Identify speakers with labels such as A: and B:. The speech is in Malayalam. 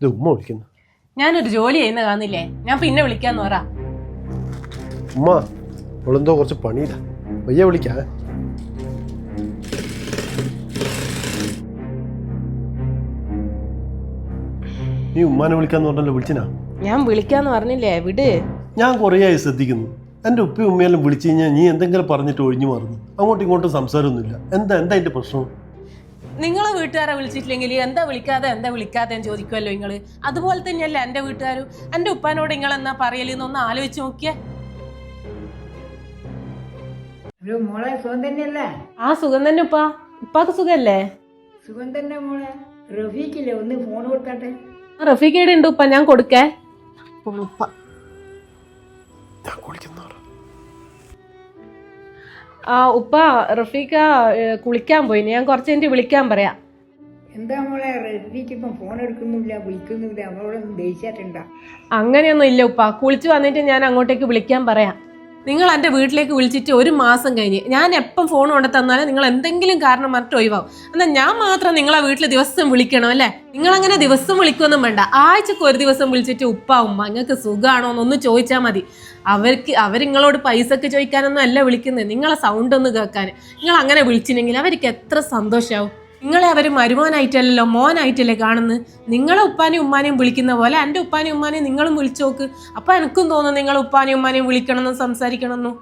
A: ഇത് ഉമ്മ വിളിക്കുന്നു.
B: ഞാനൊരു ജോലി ചെയ്യുന്ന കാണുന്നില്ലേ? ഞാൻ പിന്നെ വിളിക്കാന്ന് പറ.
A: ഉമ്മ അവളെന്തോ കുറച്ച് പണിയില്ല വയ്യ വിളിക്കാ നീ ഉമ്മാനെ വിളിക്കാന്ന് പറഞ്ഞല്ലോ വിളിച്ചിനാ
B: ഞാൻ വിളിക്കാന്ന് പറഞ്ഞില്ലേ വിട്.
A: ഞാൻ കുറേയായി ശ്രദ്ധിക്കുന്നു. എന്റെ ഉപ്പയും ഉമ്മയെല്ലാം വിളിച്ചു കഴിഞ്ഞാൽ നീ എന്തെങ്കിലും പറഞ്ഞിട്ട് ഒഴിഞ്ഞു മാറുന്നു. അങ്ങോട്ടും ഇങ്ങോട്ടും സംസാരമൊന്നുമില്ല. എന്താ എന്താ അതിന്റെ പ്രശ്നം?
B: നിങ്ങളെ വീട്ടുകാരെ വിളിച്ചിട്ടില്ലെങ്കിൽ എന്താ വിളിക്കാതെ എന്താ വിളിക്കാതെ എന്ന് ചോദിക്കുമല്ലോ നിങ്ങൾ അതുപോലെ തന്നെയല്ലേ എന്റെ വീട്ടുകാരും. എന്റെ ഉപ്പാനോട് നിങ്ങൾ എന്നാ പറയലെന്നൊന്ന് ആലോചിച്ച് നോക്കിയേ.
C: ഒരു മോളെ സുഖം തന്നെയല്ലേ?
B: ആ സുഖം തന്നെ ഉപ്പാ. ഉപ്പാക്ക് സുഖല്ലേ?
C: സുഖം തന്നെ മോളെ. റഫീഖില്ലേ ഒന്ന് ഫോൺ കൊടുക്കട്ടെ
B: ആ റഫീഖയുടെ ഉണ്ട് ഉപ്പ? ഞാൻ കൊടുക്കേ. ഉപ്പ.
A: ഞാൻ കുളിക്കുന്നവർ
B: ആ ഉപ്പ റഫീഖ കുളിക്കാൻ പോയി. ഞാൻ കുറച്ച് കഴിഞ്ഞിട്ട് വിളിക്കാൻ പറയാം.
C: എന്താ മോളെ റഫീക്ക് ഇപ്പം ഫോൺ എടുക്കുന്നില്ല വിളിക്കുന്നില്ല. നമ്മളോടൊന്നും ദേഷ്യായിട്ടുണ്ടാ.
B: അങ്ങനെയൊന്നും ഇല്ല ഉപ്പ. കുളിച്ച് വന്നിട്ട് ഞാൻ അങ്ങോട്ടേക്ക് വിളിക്കാൻ പറയാം. നിങ്ങൾ എന്റെ വീട്ടിലേക്ക് വിളിച്ചിട്ട് ഒരു മാസം കഴിഞ്ഞ് ഞാൻ എപ്പം ഫോൺ കൊണ്ട് തന്നാലും നിങ്ങൾ എന്തെങ്കിലും കാരണം മറ്റു ഒഴിവാകും എന്നാൽ ഞാൻ മാത്രം നിങ്ങളെ വീട്ടിൽ ദിവസം വിളിക്കണം അല്ലേ? നിങ്ങളങ്ങനെ ദിവസം വിളിക്കൊന്നും വേണ്ട. ആഴ്ചക്ക് ഒരു ദിവസം വിളിച്ചിട്ട് ഉപ്പാവും നിങ്ങൾക്ക് സുഖമാണോ എന്നൊന്ന് ചോദിച്ചാൽ മതി. അവർക്ക് അവർ നിങ്ങളോട് പൈസക്ക് ചോദിക്കാനൊന്നും അല്ല വിളിക്കുന്നത് നിങ്ങളെ സൗണ്ട് ഒന്ന് കേൾക്കാൻ നിങ്ങൾ അങ്ങനെ വിളിച്ചില്ലെങ്കിൽ അവർക്ക് എത്ര സന്തോഷമാവും നിങ്ങളെ അവർ മരുമോനായിട്ടല്ലല്ലോ മോനായിട്ടല്ലേ കാണുന്നത്? നിങ്ങളെ ഉപ്പാനെയും ഉമ്മാനെയും വിളിക്കുന്ന പോലെ എന്റെ ഉപ്പാനെയും ഉമ്മാനെയും നിങ്ങളും വിളിച്ചു നോക്ക്. അപ്പൊ എനിക്കും തോന്നുന്നു നിങ്ങൾ ഉപ്പാനെയും ഉമ്മാനെയും വിളിക്കണമെന്നും സംസാരിക്കണമെന്നും.